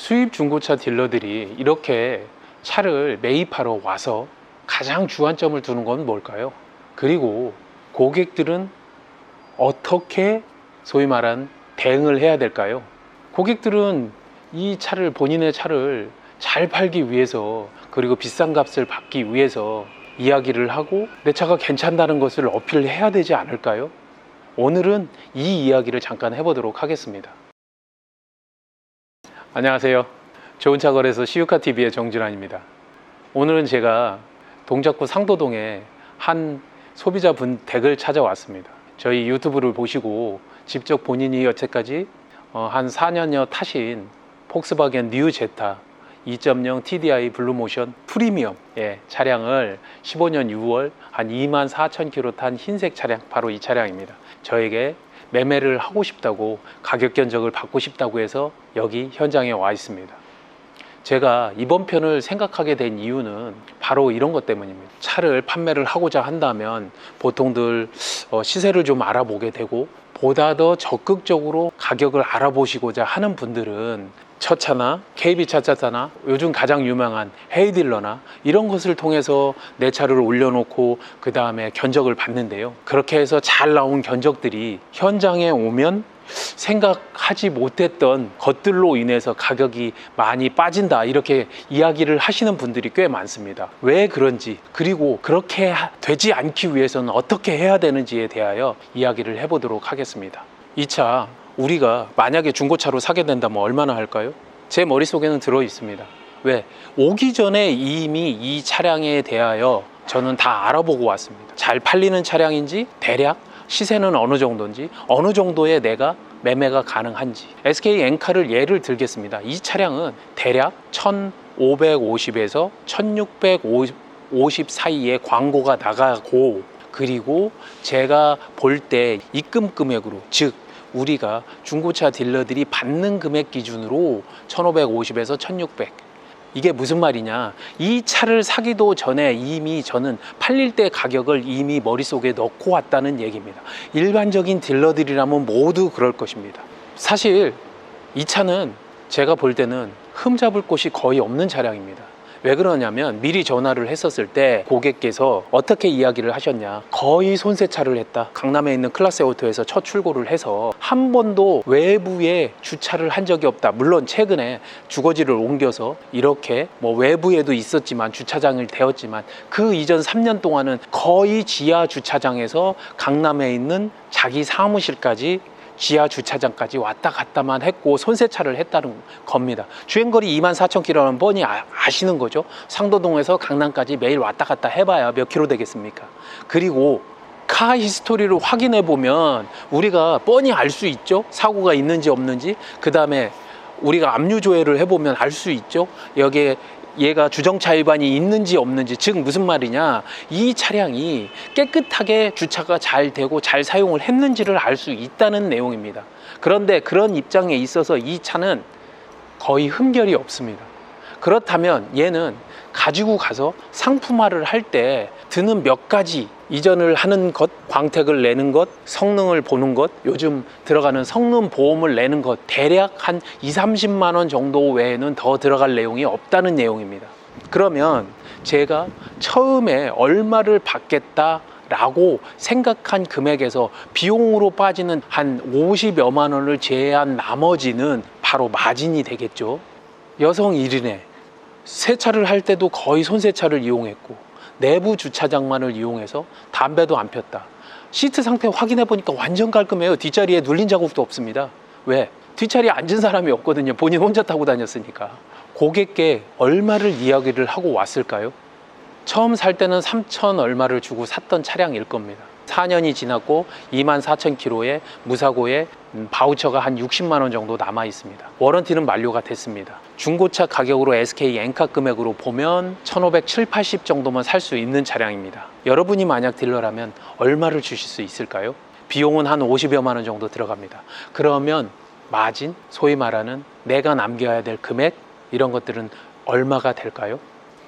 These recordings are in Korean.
수입 중고차 딜러들이 이렇게 차를 매입하러 와서 가장 주안점을 두는 건 뭘까요? 그리고 고객들은 어떻게 소위 말한 대응을 해야 될까요? 고객들은 이 차를 본인의 차를 잘 팔기 위해서 그리고 비싼 값을 받기 위해서 이야기를 하고 내 차가 괜찮다는 것을 어필해야 되지 않을까요? 오늘은 이 이야기를 잠깐 해보도록 하겠습니다. 안녕하세요. 좋은 차 거래소 시유카 TV의 정준환입니다. 오늘은 제가 동작구 상도동에 한 소비자분 댁을 찾아왔습니다. 저희 유튜브를 보시고 직접 본인이 여태까지 어, 한 4년여 타신 폭스바겐 뉴 제타 2.0 TDI 블루모션 프리미엄 예, 차량을 15년 6월 한 2만 4천 킬로 탄 흰색 차량 바로 이 차량입니다. 저에게 매매를 하고 싶다고 가격 견적을 받고 싶다고 해서 여기 현장에 와 있습니다. 제가 이번 편을 생각하게 된 이유는 바로 이런 것 때문입니다. 차를 판매를 하고자 한다면 보통들 어, 시세를 좀 알아보게 되고 보다 더 적극적으로 가격을 알아보시고자 하는 분들은 첫 차나 KB 차차차나 요즘 가장 유명한 헤이딜러나 이런 것을 통해서 내 차를 올려놓고 그 다음에 견적을 받는데요. 그렇게 해서 잘 나온 견적들이 현장에 오면 생각하지 못했던 것들로 인해서 가격이 많이 빠진다 이렇게 이야기를 하시는 분들이 꽤 많습니다. 왜 그런지 그리고 그렇게 하- 되지 않기 위해서는 어떻게 해야 되는지에 대하여 이야기를 해보도록 하겠습니다. 이 차 우리가 만약에 중고차로 사게 된다면 얼마나 할까요? 제 머릿속에는 들어 있습니다. 왜? 오기 전에 이미 이 차량에 대하여 저는 다 알아보고 왔습니다. 잘 팔리는 차량인지 대략 시세는 어느 정도인지 어느 정도의 내가 매매가 가능한지 SK 엔카를 예를 들겠습니다. 이 차량은 대략 1550에서 1650 사이에 광고가 나가고 그리고 제가 볼 때 입금 금액으로 즉 우리가 중고차 딜러들이 받는 금액 기준으로 1550에서 1600 이게 무슨 말이냐? 이 차를 사기도 전에 이미 저는 팔릴 때 가격을 이미 머릿속에 넣고 왔다는 얘기입니다. 일반적인 딜러들이라면 모두 그럴 것입니다. 사실 이 차는 제가 볼 때는 흠잡을 곳이 거의 없는 차량입니다 왜 그러냐면 미리 전화를 했었을 때 고객께서 어떻게 이야기를 하셨냐. 거의 손세차를 했다. 강남에 있는 클라스 오토에서 첫 출고를 해서 한 번도 외부에 주차를 한 적이 없다. 물론 최근에 주거지를 옮겨서 이렇게 뭐 외부에도 있었지만 주차장을 되었지만 그 이전 3년 동안은 거의 지하 주차장에서 강남에 있는 자기 사무실까지 지하 주차장까지 왔다 갔다만 했고 손세차를 했다는 겁니다. 주행거리 2만 4천 킬로는 뻔히 아, 아시는 거죠. 상도동에서 강남까지 매일 왔다 갔다 해봐야 몇 킬로 되겠습니까? 그리고 카 히스토리를 확인해 보면 우리가 뻔히 알 수 있죠. 사고가 있는지 없는지. 그 다음에 우리가 압류 조회를 해보면 알 수 있죠. 여기에 얘가 주정차 위반이 있는지 없는지 즉 무슨 말이냐? 이 차량이 깨끗하게 주차가 잘 되고 잘 사용을 했는지를 알 수 있다는 내용입니다. 그런데 그런 입장에 있어서 이 차는 거의 흠결이 없습니다. 그렇다면 얘는 가지고 가서 상품화를 할 때 드는 몇 가지 이전을 하는 것, 광택을 내는 것, 성능을 보는 것, 요즘 들어가는 성능 보험을 내는 것 대략 한 2, 30만 원 정도 외에는 더 들어갈 내용이 없다는 내용입니다. 그러면 제가 처음에 얼마를 받겠다 라고 생각한 금액에서 비용으로 빠지는 한 50여만 원을 제외한 나머지는 바로 마진이 되겠죠. 여성 1인에 세차를 할 때도 거의 손세차를 이용했고 내부 주차장만을 이용해서 담배도 안 폈다. 시트 상태 확인해 보니까 완전 깔끔해요. 뒷자리에 눌린 자국도 없습니다. 왜? 뒷자리에 앉은 사람이 없거든요. 본인 혼자 타고 다녔으니까. 고객께 얼마를 이야기를 하고 왔을까요? 처음 살 때는 3천 얼마를 주고 샀던 차량일 겁니다. 4년이 지났고 2만 4천 킬로에 무사고에 음, 바우처가 한 60만 원 정도 남아 있습니다. 워런티는 만료가 됐습니다. 중고차 가격으로 SK 엔카 금액으로 보면 1,500, 80 정도만 살 수 있는 차량입니다. 여러분이 만약 딜러라면 얼마를 주실 수 있을까요? 비용은 한 50여만 원 정도 들어갑니다. 그러면 마진, 소위 말하는 내가 남겨야 될 금액 이런 것들은 얼마가 될까요?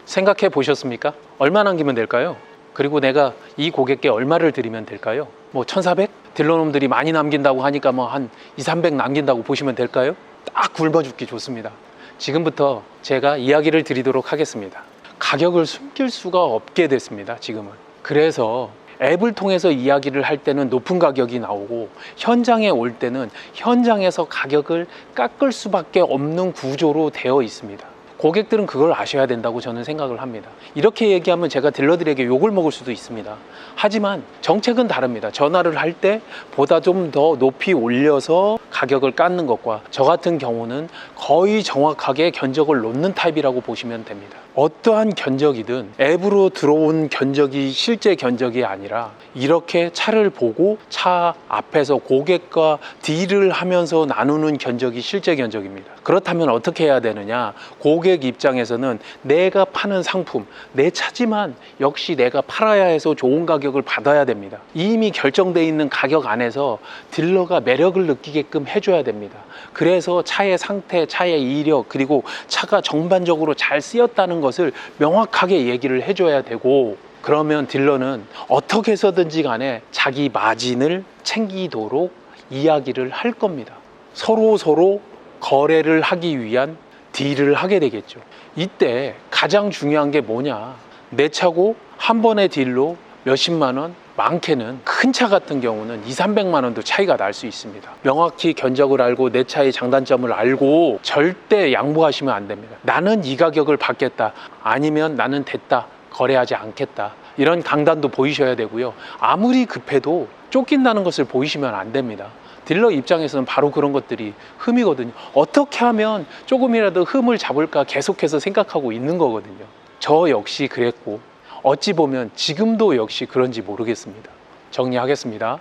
생각해 보셨습니까? 얼마 남기면 될까요? 그리고 내가 이 고객께 얼마를 드리면 될까요? 뭐 1,400? 딜러놈들이 많이 남긴다고 하니까 뭐 한 2, 300 남긴다고 보시면 될까요? 딱 굶어 죽기 좋습니다. 지금부터 제가 이야기를 드리도록 하겠습니다. 가격을 숨길 수가 없게 됐습니다. 지금은. 그래서 앱을 통해서 이야기를 할 때는 높은 가격이 나오고 현장에 올 때는 현장에서 가격을 깎을 수밖에 없는 구조로 되어 있습니다. 고객들은 그걸 아셔야 된다고 저는 생각을 합니다. 이렇게 얘기하면 제가 딜러들에게 욕을 먹을 수도 있습니다. 하지만 정책은 다릅니다. 전화를 할 때 보다 좀 더 높이 올려서 가격을 깎는 것과 저 같은 경우는 거의 정확하게 견적을 놓는 타입이라고 보시면 됩니다. 어떠한 견적이든 앱으로 들어온 견적이 실제 견적이 아니라 이렇게 차를 보고 차 앞에서 고객과 딜을 하면서 나누는 견적이 실제 견적입니다. 그렇다면 어떻게 해야 되느냐? 고객 입장에서는 내가 파는 상품, 내 차지만 역시 내가 팔아야 해서 좋은 가격을 받아야 됩니다. 이미 결정돼 있는 가격 안에서 딜러가 매력을 느끼게끔 해줘야 됩니다. 그래서 차의 상태, 차의 이력, 그리고 차가 전반적으로 잘 쓰였다는 것을 명확하게 얘기를 해줘야 되고, 그러면 딜러는 어떻게 해서든지 간에 자기 마진을 챙기도록 이야기를 할 겁니다. 서로 서로 거래를 하기 위한 딜을 하게 되겠죠. 이때 가장 중요한 게 뭐냐? 내 차고 한 번의 딜로 몇십만 원, 많게는 큰 차 같은 경우는 2, 300만 원도 차이가 날 수 있습니다. 명확히 견적을 알고 내 차의 장단점을 알고 절대 양보하시면 안 됩니다. 나는 이 가격을 받겠다. 아니면 나는 됐다. 거래하지 않겠다. 이런 강단도 보이셔야 되고요. 아무리 급해도 쫓긴다는 것을 보이시면 안 됩니다. 딜러 입장에서는 바로 그런 것들이 흠이거든요. 어떻게 하면 조금이라도 흠을 잡을까 계속해서 생각하고 있는 거거든요. 저 역시 그랬고, 어찌 보면 지금도 역시 그런지 모르겠습니다. 정리하겠습니다.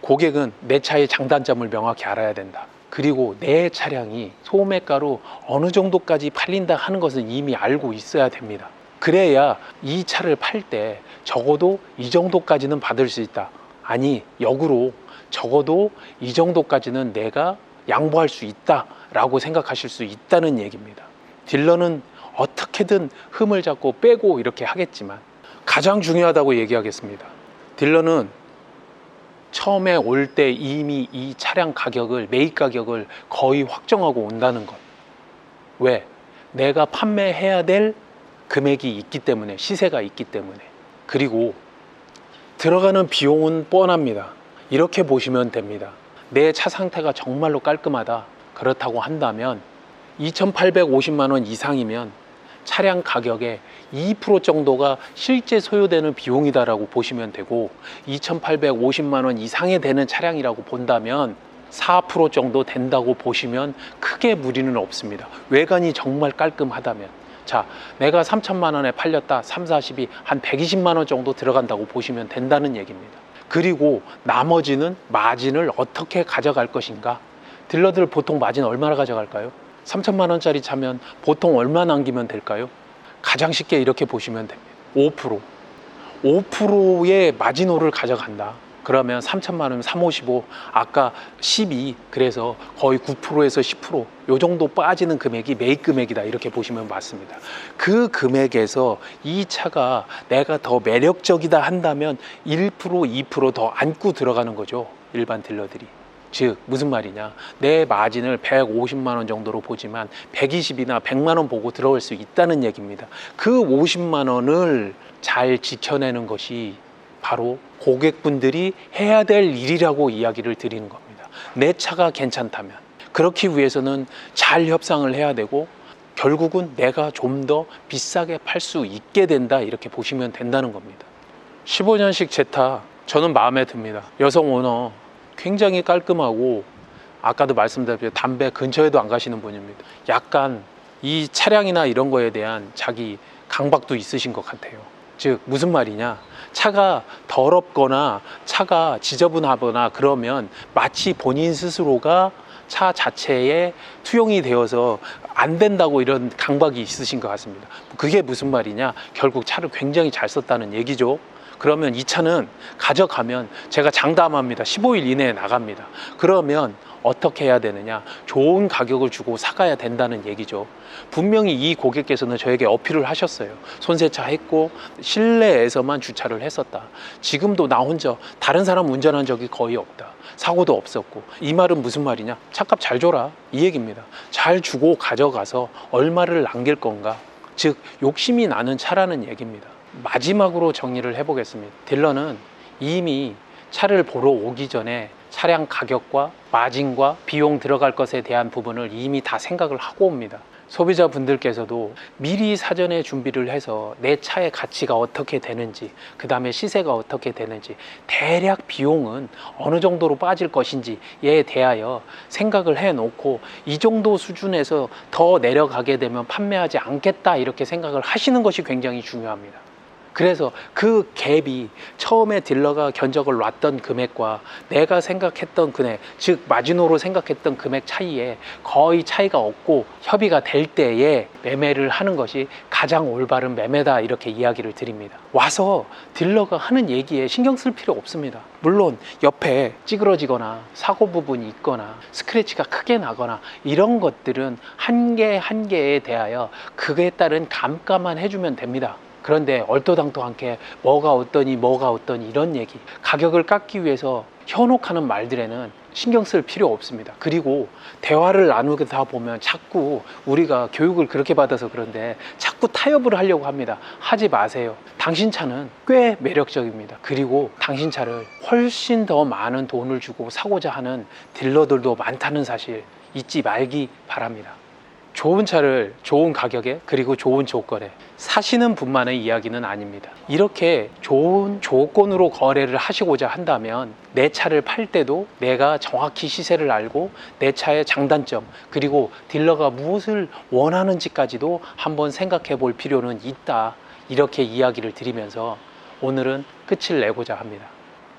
고객은 내 차의 장단점을 명확히 알아야 된다. 그리고 내 차량이 소매가로 어느 정도까지 팔린다 하는 것은 이미 알고 있어야 됩니다. 그래야 이 차를 팔 때 적어도 이 정도까지는 받을 수 있다. 아니, 역으로 적어도 이 정도까지는 내가 양보할 수 있다 라고 생각하실 수 있다는 얘기입니다. 딜러는 어떻게든 흠을 잡고 빼고 이렇게 하겠지만 가장 중요하다고 얘기하겠습니다. 딜러는 처음에 올 때 이미 이 차량 가격을 매입 가격을 거의 확정하고 온다는 것. 왜? 내가 판매해야 될 금액이 있기 때문에 시세가 있기 때문에 그리고 들어가는 비용은 뻔합니다. 이렇게 보시면 됩니다. 내 차 상태가 정말로 깔끔하다. 그렇다고 한다면 2,850만 원 이상이면 차량 가격의 2% 정도가 실제 소요되는 비용이다라고 보시면 되고 2,850만 원 이상에 되는 차량이라고 본다면 4% 정도 된다고 보시면 크게 무리는 없습니다. 외관이 정말 깔끔하다면 자, 내가 3천만 원에 팔렸다. 3, 40이 한 120만 원 정도 들어간다고 보시면 된다는 얘기입니다. 그리고 나머지는 마진을 어떻게 가져갈 것인가? 딜러들 보통 마진 얼마나 가져갈까요? 3천만 원짜리 차면 보통 얼마 남기면 될까요? 가장 쉽게 이렇게 보시면 됩니다. 5%. 5%의 마지노를 가져간다. 그러면 3천만 원이면 355, 아까 12, 그래서 거의 9%에서 10%, 요 정도 빠지는 금액이 매입 금액이다. 이렇게 보시면 맞습니다. 그 금액에서 이 차가 내가 더 매력적이다 한다면 1%, 2%더 안고 들어가는 거죠. 일반 딜러들이. 즉 무슨 말이냐? 내 마진을 150만 원 정도로 보지만 120이나 100만 원 보고 들어올 수 있다는 얘기입니다. 그 50만 원을 잘 지켜내는 것이 바로 고객분들이 해야 될 일이라고 이야기를 드리는 겁니다. 내 차가 괜찮다면. 그렇기 위해서는 잘 협상을 해야 되고 결국은 내가 좀 더 비싸게 팔 수 있게 된다 이렇게 보시면 된다는 겁니다. 15년식 제타 저는 마음에 듭니다. 여성 오너 굉장히 깔끔하고 아까도 말씀드렸듯이 담배 근처에도 안 가시는 분입니다. 약간 이 차량이나 이런 거에 대한 자기 강박도 있으신 것 같아요. 즉 무슨 말이냐? 차가 더럽거나 차가 지저분하거나 그러면 마치 본인 스스로가 차 자체에 투영이 되어서 안 된다고 이런 강박이 있으신 것 같습니다. 그게 무슨 말이냐? 결국 차를 굉장히 잘 썼다는 얘기죠. 그러면 이 차는 가져가면 제가 장담합니다. 15일 이내에 나갑니다. 그러면 어떻게 해야 되느냐? 좋은 가격을 주고 사가야 된다는 얘기죠. 분명히 이 고객께서는 저에게 어필을 하셨어요. 손세차 했고 실내에서만 주차를 했었다. 지금도 나 혼자 다른 사람 운전한 적이 거의 없다. 사고도 없었고. 이 말은 무슨 말이냐? 차값 잘 줘라. 이 얘기입니다. 잘 주고 가져가서 얼마를 남길 건가? 즉 욕심이 나는 차라는 얘기입니다 마지막으로 정리를 해보겠습니다 딜러는 이미 차를 보러 오기 전에 차량 가격과 마진과 비용 들어갈 것에 대한 부분을 이미 다 생각을 하고 옵니다. 소비자분들께서도 미리 사전에 준비를 해서 내 차의 가치가 어떻게 되는지, 그 다음에 시세가 어떻게 되는지, 대략 비용은 어느 정도로 빠질 것인지에 대하여 생각을 해 놓고 이 정도 수준에서 더 내려가게 되면 판매하지 않겠다 이렇게 생각을 하시는 것이 굉장히 중요합니다. 그래서 그 갭이 처음에 딜러가 견적을 놨던 금액과 내가 생각했던 금액, 즉 마지노로 생각했던 금액 차이에 거의 차이가 없고 협의가 될 때에 매매를 하는 것이 가장 올바른 매매다 이렇게 이야기를 드립니다. 와서 딜러가 하는 얘기에 신경 쓸 필요 없습니다. 물론 옆에 찌그러지거나 사고 부분이 있거나 스크래치가 크게 나거나 이런 것들은 한 개 한 개에 대하여 그에 따른 감가만 해주면 됩니다. 그런데 얼토당토 않게 뭐가 어떠니 뭐가 어떠니 이런 얘기 가격을 깎기 위해서 현혹하는 말들에는 신경 쓸 필요 없습니다. 그리고 대화를 나누다 보면 자꾸 우리가 교육을 그렇게 받아서 그런데 자꾸 타협을 하려고 합니다. 하지 마세요. 당신 차는 꽤 매력적입니다. 그리고 당신 차를 훨씬 더 많은 돈을 주고 사고자 하는 딜러들도 많다는 사실 잊지 말기 바랍니다. 좋은 차를 좋은 가격에 그리고 좋은 조건에 사시는 분만의 이야기는 아닙니다. 이렇게 좋은 조건으로 거래를 하시고자 한다면 내 차를 팔 때도 내가 정확히 시세를 알고 내 차의 장단점 그리고 딜러가 무엇을 원하는지까지도 한번 생각해 볼 필요는 있다. 이렇게 이야기를 드리면서 오늘은 끝을 내고자 합니다.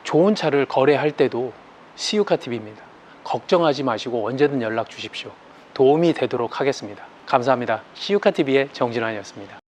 좋은 차를 거래할 때도 시유카 TV입니다. 걱정하지 마시고 언제든 연락 주십시오. 도움이 되도록 하겠습니다. 감사합니다. 시유카 TV의 정진환이었습니다.